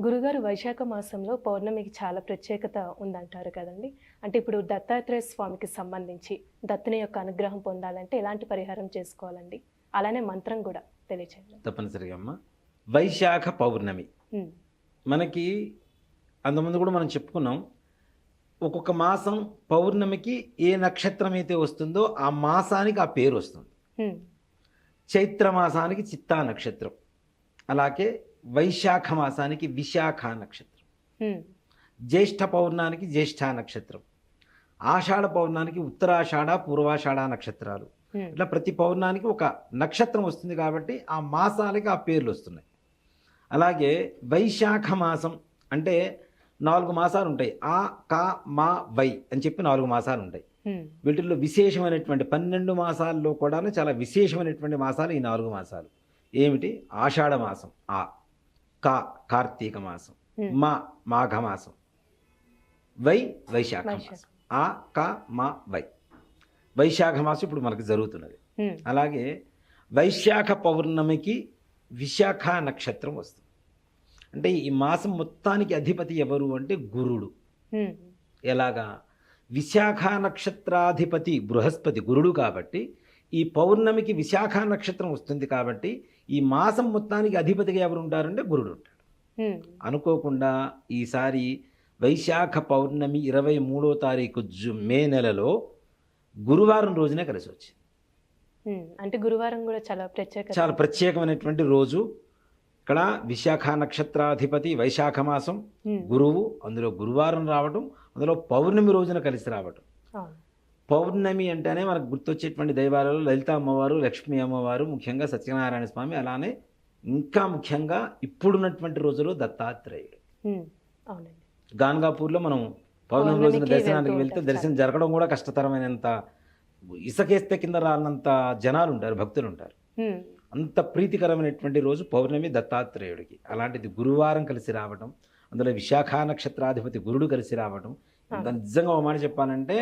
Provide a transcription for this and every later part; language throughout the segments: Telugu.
గురుగారు వైశాఖ మాసంలో పౌర్ణమికి చాలా ప్రత్యేకత ఉందంటారు కదండి. అంటే ఇప్పుడు దత్తాత్రేయ స్వామికి సంబంధించి దత్తుని యొక్క అనుగ్రహం పొందాలంటే ఎలాంటి పరిహారం చేసుకోవాలండి? అలానే మంత్రం కూడా తెలియచేయండి. తప్పనిసరిగా అమ్మ. వైశాఖ పౌర్ణమి. మనకి అంతకుముందు కూడా మనం చెప్పుకున్నాం ఒక్కొక్క మాసం పౌర్ణమికి ఏ నక్షత్రం అయితే వస్తుందో ఆ మాసానికి ఆ పేరు వస్తుంది. చైత్ర మాసానికి చిత్తా నక్షత్రం. అలాగే వైశాఖ మాసానికి విశాఖ నక్షత్రం. జ్యేష్ఠ పౌర్ణానికి జ్యేష్ఠ నక్షత్రం. ఆషాఢ పౌర్ణానికి ఉత్తరాషాఢ పూర్వాషాఢ నక్షత్రాలు. ఇట్లా ప్రతి పౌర్ణానికి ఒక నక్షత్రం వస్తుంది కాబట్టి ఆ మాసాలకి ఆ పేర్లు వస్తున్నాయి. అలాగే వైశాఖ మాసం అంటే నాలుగు మాసాలు ఉంటాయి. ఆ కా మా వై అని చెప్పి నాలుగు మాసాలు ఉంటాయి. వీటిల్లో విశేషమైనటువంటి పన్నెండు మాసాల్లో కూడా చాలా విశేషమైనటువంటి మాసాలు ఈ నాలుగు మాసాలు. ఏమిటి? ఆషాఢ మాసం ఆ. కా కార్తీక మాసం. మా మాఘ మాసం వై వైశాఖ. మాసం ఆ కా మా వై. వైశాఖ మాసం ఇప్పుడు మనకు జరుగుతున్నది. అలాగే వైశాఖ పౌర్ణమికి విశాఖ నక్షత్రం వస్తుంది. అంటే ఈ మాసం మొత్తానికి అధిపతి ఎవరు అంటే గురుడు. ఎలాగా? విశాఖ నక్షత్రాధిపతి బృహస్పతి గురుడు కాబట్టి ఈ పౌర్ణమికి విశాఖ నక్షత్రం వస్తుంది కాబట్టి ఈ మాసం మొత్తానికి అధిపతిగా ఎవరు ఉంటారంటే గురుడు ఉంటాడు. అనుకోకుండా ఈసారి వైశాఖ పౌర్ణమి ఇరవై మూడో తారీఖు జు మే నెలలో గురువారం రోజునే కలిసి వచ్చింది. అంటే గురువారం కూడా చాలా ప్రత్యేకత. చాలా ప్రత్యేకమైనటువంటి రోజు. ఇక్కడ విశాఖ నక్షత్రాధిపతి వైశాఖ మాసం. గురువు అందులో గురువారం రావటం అందులో పౌర్ణమి రోజున కలిసి రావటం. పౌర్ణమి అంటేనే మనకు గుర్తొచ్చేటువంటి దైవాలలో లలిత అమ్మవారు లక్ష్మీ అమ్మవారు ముఖ్యంగా సత్యనారాయణ స్వామి అలానే ఇంకా ముఖ్యంగా ఇప్పుడున్నటువంటి రోజులో దత్తాత్రేయుడు. గాన్గాపూర్లో మనం పౌర్ణమి రోజున దర్శనానికి వెళ్తూ దర్శనం జరగడం కూడా కష్టతరమైనంత ఇసకేస్తే కింద రానంత జనాలు ఉంటారు భక్తులు ఉంటారు అంత ప్రీతికరమైనటువంటి రోజు పౌర్ణమి దత్తాత్రేయుడికి. అలాంటిది గురువారం కలిసి రావటం అందులో విశాఖ నక్షత్రాధిపతి గురుడు కలిసి రావటం అంత నిజంగా ఒక మాట చెప్పాలంటే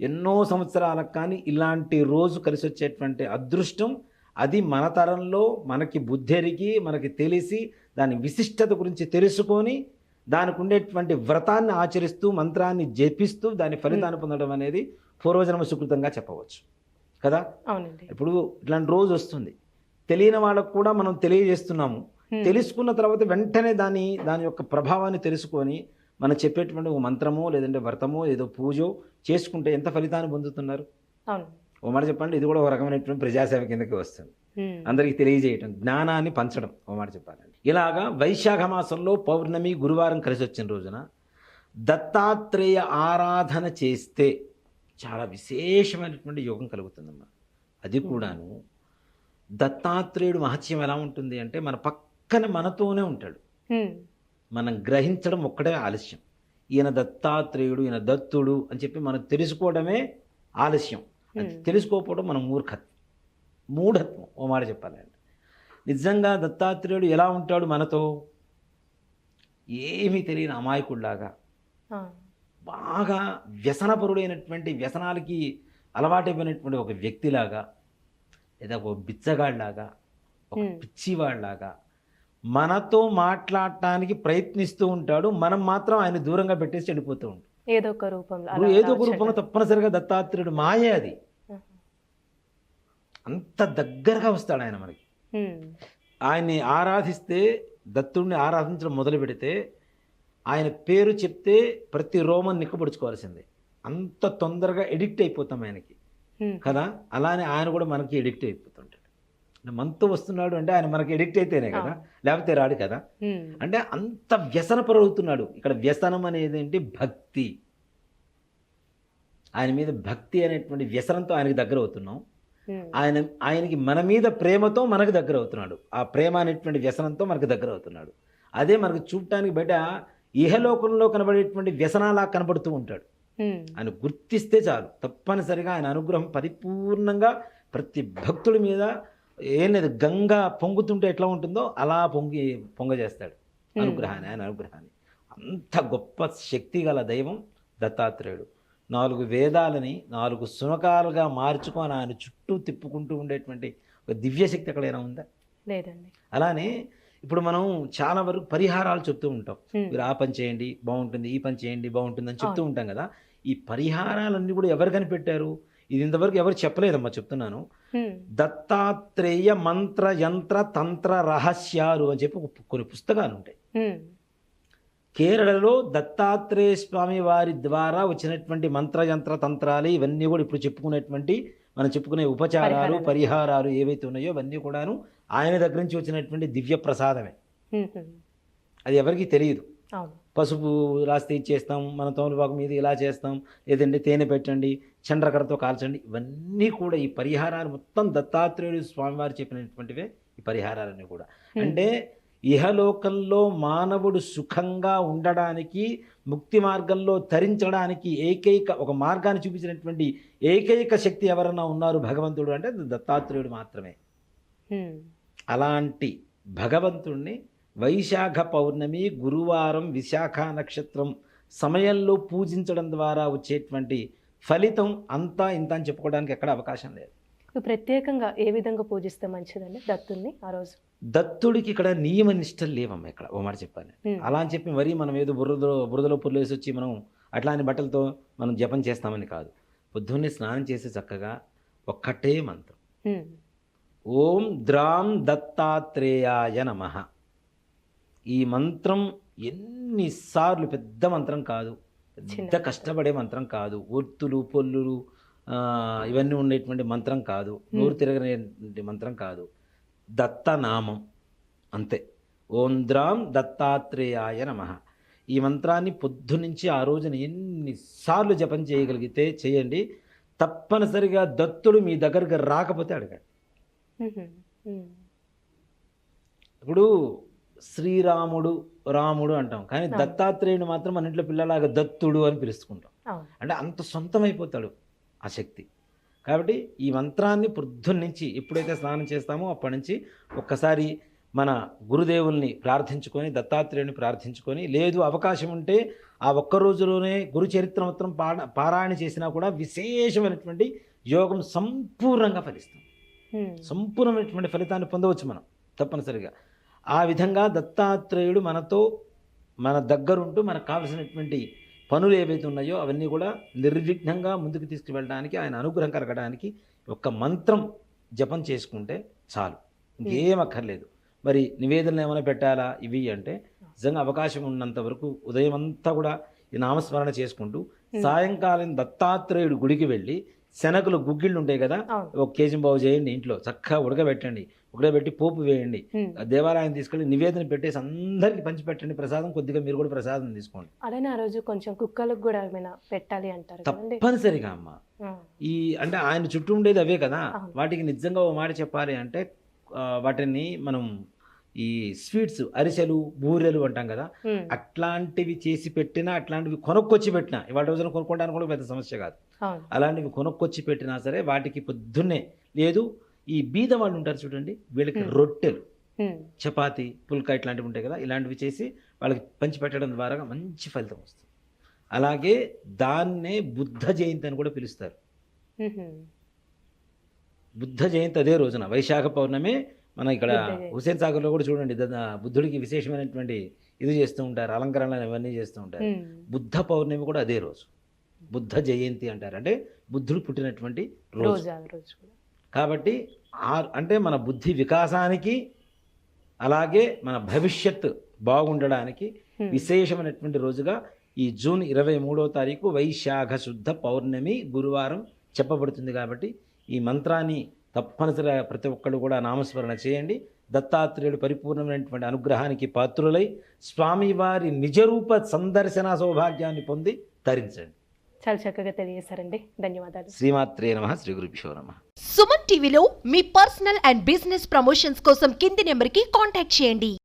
ఎన్నో సంవత్సరాలకు కానీ ఇలాంటి రోజు కలిసి వచ్చేటువంటి అదృష్టం అది మన తరంలో మనకి బుద్ధెరిగి మనకి తెలిసి దాని విశిష్టత గురించి తెలుసుకొని దానికి ఉండేటువంటి వ్రతాన్ని ఆచరిస్తూ మంత్రాన్ని జపిస్తూ దాని ఫలితాన్ని పొందడం అనేది పూర్వజన్మ సుకృతంగా చెప్పవచ్చు. కదా? అవునండి. ఇప్పుడు ఇట్లాంటి రోజు వస్తుంది. తెలియని వాళ్ళకు కూడా మనం తెలియజేస్తున్నాము. తెలుసుకున్న తర్వాత వెంటనే దాని దాని యొక్క ప్రభావాన్ని తెలుసుకొని మనం చెప్పేటువంటి ఒక మంత్రమో లేదంటే వ్రతమో ఏదో పూజో చేసుకుంటే ఎంత ఫలితాన్ని పొందుతున్నారు? ఓ మాట చెప్పండి ఇది కూడా ఒక రకమైనటువంటి ప్రజాసేవ కిందకి వస్తుంది. అందరికీ తెలియజేయటం జ్ఞానాన్ని పంచడం ఓ మాట చెప్పాలండి. ఇలాగా వైశాఖ మాసంలో పౌర్ణమి గురువారం కలిసి వచ్చిన రోజున దత్తాత్రేయ ఆరాధన చేస్తే చాలా విశేషమైనటువంటి యోగం కలుగుతుందమ్మా. అది కూడాను దత్తాత్రేయుడు మహత్యం ఎలా ఉంటుంది అంటే మన పక్కన మనతోనే ఉంటాడు. మనం గ్రహించడం ఒక్కడే ఆలస్యం. ఈయన దత్తాత్రేయుడు ఈయన దత్తుడు అని చెప్పి మనం తెలుసుకోవడమే ఆలస్యం. అది. తెలుసుకోకపోవడం మన మూర్ఖత్వం. మూఢత్వం. ఓ మాట చెప్పాలంటే నిజంగా దత్తాత్రేయుడు ఎలా ఉంటాడు మనతో? ఏమీ తెలియని అమాయకుడిలాగా. బాగా వ్యసనపరుడైనటువంటి వ్యసనాలకి అలవాటైపోయినటువంటి ఒక వ్యక్తిలాగా లేదా ఒక బిచ్చగాడిలాగా ఒక. పిచ్చివాడిలాగా మనతో మాట్లాడటానికి ప్రయత్నిస్తూ ఉంటాడు. మనం మాత్రం ఆయన దూరంగా పెట్టేసి వెళ్ళిపోతూ ఉంటాం. ఏదో ఒక రూపంలో. ఏదో ఒక రూపంలో. తప్పనిసరిగా దత్తాత్రేయుడు మాయే అది. అంత దగ్గరగా వస్తాడు ఆయన మనకి. ఆయన్ని ఆరాధిస్తే దత్తుడిని ఆరాధించడం మొదలు పెడితే ఆయన పేరు చెప్తే ప్రతి రోమం నిక్కపడుచుకోవాల్సిందే అంత తొందరగా ఎడిక్ట్ అయిపోతాం ఆయనకి. కదా? అలానే ఆయన కూడా మనకి ఎడిక్ట్ అయిపోతుంటాడు. మనతో వస్తున్నాడు అంటే ఆయన మనకి ఎడిక్ట్ అయితేనే కదా లేకపోతే రాడు కదా. అంటే అంత వ్యసనపరవుతున్నాడు ఇక్కడ వ్యసనం అనేది ఏంటి? భక్తి. ఆయన మీద భక్తి అనేటువంటి వ్యసనంతో ఆయనకి దగ్గర అవుతున్నాం. ఆయన ఆయనకి మన మీద ప్రేమతో మనకు దగ్గర అవుతున్నాడు. ఆ ప్రేమ అనేటువంటి వ్యసనంతో మనకు దగ్గర అవుతున్నాడు. అదే మనకు చూడటానికి బయట ఇహలోకంలో కనబడేటువంటి వ్యసనాలా కనబడుతూ ఉంటాడు. ఆయన గుర్తిస్తే చాలు. తప్పనిసరిగా ఆయన అనుగ్రహం పరిపూర్ణంగా ప్రతి భక్తుడి మీద ఏం లేదు గంగా పొంగుతుంటే ఎట్లా ఉంటుందో అలా పొంగి పొంగజేస్తాడు. అనుగ్రహాన్ని ఆయన అనుగ్రహాన్ని. అంత గొప్ప శక్తి గల దైవం దత్తాత్రేయుడు. నాలుగు వేదాలని నాలుగు సునకాలుగా మార్చుకొని ఆయన చుట్టూ తిప్పుకుంటూ ఉండేటువంటి ఒక దివ్యశక్తి ఎక్కడైనా ఉందా? లేదండి. అలానే ఇప్పుడు మనం చాలా వరకు పరిహారాలు చెప్తూ ఉంటాం. మీరు ఆ పని చేయండి బాగుంటుంది ఈ పని చేయండి బాగుంటుంది అని చెప్తూ ఉంటాం కదా. ఈ పరిహారాలన్నీ కూడా ఎవరు కనిపెట్టారు? ఇది ఇంతవరకు ఎవరు చెప్పలేదమ్మా చెప్తున్నాను. దత్తాత్రేయ మంత్ర యంత్ర తంత్ర రహస్యాలు అని చెప్పి కొన్ని పుస్తకాలు ఉంటాయి. కేరళలో దత్తాత్రేయ స్వామి వారి ద్వారా వచ్చినటువంటి మంత్ర యంత్ర తంత్రాలు ఇవన్నీ కూడా ఇప్పుడు చెప్పుకునేటువంటి మనం చెప్పుకునే ఉపచారాలు పరిహారాలు. ఏవైతే ఉన్నాయో అవన్నీ కూడాను ఆయన దగ్గర నుంచి వచ్చినటువంటి దివ్య ప్రసాదమే అది ఎవరికీ తెలియదు. అవును. పసుపు రాస్తే ఇచ్చేస్తాం మన తోమలపాకు మీద ఇలా చేస్తాం లేదంటే తేనె పెట్టండి చండ్రకరతో కాల్చండి ఇవన్నీ కూడా ఈ పరిహారాలు మొత్తం దత్తాత్రేయుడు స్వామివారు చెప్పినటువంటివే ఈ పరిహారాలన్నీ కూడా. అంటే ఇహలోకంలో మానవుడు సుఖంగా ఉండడానికి ముక్తి మార్గంలో తరించడానికి ఏకైక ఒక మార్గాన్ని చూపించినటువంటి ఏకైక శక్తి ఎవరన్నా ఉన్నారు భగవంతుడు అంటే దత్తాత్రేయుడు మాత్రమే. అలాంటి భగవంతుణ్ణి వైశాఖ పౌర్ణమి గురువారం విశాఖ నక్షత్రం సమయంలో పూజించడం ద్వారా వచ్చేటువంటి ఫలితం అంతా ఇంత అని చెప్పుకోవడానికి ఎక్కడ అవకాశం లేదు. ప్రత్యేకంగా ఏ విధంగా పూజిస్తే మంచిదండి దత్తుల్ని ఆ రోజు? దత్తుడికి ఇక్కడ నియమ నిష్టలు లేవమ్మా ఇక్కడ ఓ మాట చెప్పాను అలా అని చెప్పి మరీ మనం ఏదో బురదలో బురదలో పుర్లేసి వచ్చి మనం అట్లాంటి బట్టలతో మనం జపం చేస్తామని కాదు. పొద్దున్నే స్నానం చేసి చక్కగా ఒక్కటే మంత్రం. ఓం ద్రాం దత్తాత్రేయాయ నమ. ఈ మంత్రం ఎన్నిసార్లు పెద్ద మంత్రం కాదు. పెద్ద కష్టపడే మంత్రం కాదు. ఒత్తులు పొల్లులు ఇవన్నీ ఉండేటువంటి మంత్రం కాదు. నోరు తిరగనేటువంటి మంత్రం కాదు. దత్తనామం అంతే. ఓం ద్రాం దత్తాత్రేయాయ నమ. ఈ మంత్రాన్ని పొద్దునుంచి ఆ రోజున ఎన్నిసార్లు జపం చేయగలిగితే చేయండి. తప్పనిసరిగా దత్తుడు మీ దగ్గరికి రాకపోతే అడగండి. ఇప్పుడు శ్రీరాముడు రాముడు అంటాం. కానీ. దత్తాత్రేయుడు మాత్రం మన ఇంట్లో పిల్లలాగా దత్తుడు అని పిలుచుకుంటాం. అంటే అంత సొంతమైపోతాడు ఆ శక్తి. కాబట్టి ఈ మంత్రాన్ని పొద్దున్న నుంచి ఎప్పుడైతే స్నానం చేస్తామో అప్పటి నుంచి ఒక్కసారి మన గురుదేవుల్ని ప్రార్థించుకొని దత్తాత్రేయుని ప్రార్థించుకొని లేదు అవకాశం ఉంటే ఆ ఒక్క రోజులోనే గురు చరిత్ర మొత్తం పారాయణ చేసినా కూడా విశేషమైనటువంటి యోగం సంపూర్ణంగా ఫలిస్తుంది సంపూర్ణమైనటువంటి ఫలితాన్ని పొందవచ్చు మనం తప్పనిసరిగా. ఆ విధంగా దత్తాత్రేయుడు మనతో మన దగ్గరుంటూ మనకు కావలసినటువంటి పనులు ఏవైతే ఉన్నాయో అవన్నీ కూడా నిర్విఘ్నంగా ముందుకు తీసుకువెళ్ళడానికి ఆయన అనుగ్రహం కలగడానికి ఒక మంత్రం జపం చేసుకుంటే చాలు. ఇంకేం అక్కర్లేదు. మరి నివేదనలు ఏమైనా పెట్టాలా? ఇవి అంటే నిజంగా అవకాశం ఉన్నంత వరకు ఉదయం అంతా కూడా ఈ నామస్మరణ చేసుకుంటూ సాయంకాలం దత్తాత్రేయుడు గుడికి వెళ్ళి శనగలు గుగ్గిళ్ళు ఉంటాయి కదా? ఒక కేజీ బావు చేయండి ఇంట్లో. చక్కగా ఉడకబెట్టండి. ఉడకబెట్టి పోపు వేయండి. దేవాలయం తీసుకెళ్ళి నివేదన పెట్టేసి అందరికీ పంచిపెట్టండి. ప్రసాదం కొద్దిగా మీరు కూడా ప్రసాదం తీసుకోండి. అలానే ఆ రోజు కొంచెం కుక్కలకు కూడా ఏమైనా పెట్టాలి అంటారు తప్పనిసరిగా అమ్మ. ఈ అంటే ఆయన చుట్టూ ఉండేది అవే కదా. వాటికి నిజంగా ఓ మాట చెప్పాలి అంటే వాటిని మనం ఈ స్వీట్స్ అరిసెలు బూరెలు అంటాం కదా. అట్లాంటివి చేసి పెట్టినా అట్లాంటివి కొనుక్కొచ్చి పెట్టినా ఇవాళ రోజున కొనుక్కోవడానికి కూడా పెద్ద సమస్య కాదు. అలాంటివి కొనుక్కొచ్చి పెట్టినా సరే వాటికి పొద్దున్నే లేదు ఈ బీద వాళ్ళు ఉంటారు చూడండి వీళ్ళకి. రొట్టెలు చపాతి పుల్కా ఇట్లాంటివి ఉంటాయి కదా ఇలాంటివి చేసి వాళ్ళకి పంచి పెట్టడం ద్వారా మంచి ఫలితం వస్తుంది. అలాగే దాన్నే బుద్ధ జయంతి అని కూడా పిలుస్తారు. బుద్ధ జయంతి అదే రోజున వైశాఖ పౌర్ణమి మన ఇక్కడ. హుసేన్ సాగర్లో కూడా చూడండి బుద్ధుడికి విశేషమైనటువంటి ఇది చేస్తూ ఉంటారు అలంకరణలు ఇవన్నీ చేస్తూ ఉంటారు. బుద్ధ పౌర్ణమి కూడా అదే రోజు. బుద్ధ జయంతి అంటారు. అంటే బుద్ధుడు పుట్టినటువంటి రోజు. కాబట్టి ఆ అంటే మన బుద్ధి వికాసానికి అలాగే మన భవిష్యత్ బాగుండడానికి విశేషమైనటువంటి రోజుగా ఈ జూన్ ఇరవై మూడో తారీఖు వైశాఖ శుద్ధ పౌర్ణమి గురువారం చెప్పబడుతుంది కాబట్టి ఈ మంత్రాన్ని తప్పనిసరిగా ప్రతి ఒక్కళ్ళు కూడా నామస్మరణ చేయండి. దత్తాత్రేయుడు పరిపూర్ణమైనటువంటి అనుగ్రహానికి పాత్రులై స్వామివారి నిజరూప సందర్శన సౌభాగ్యాన్ని పొంది తరించండి. చాలా చక్కగా తెలియజేశారండి. ధన్యవాదాలు. శ్రీమాత్రే నమ శ్రీ గురుభ్యో నమ. సుమన్ టీవీలో మీ పర్సనల్ అండ్ బిజినెస్ ప్రమోషన్స్ కోసం కింది నెంబర్కి కాంటాక్ట్ చేయండి.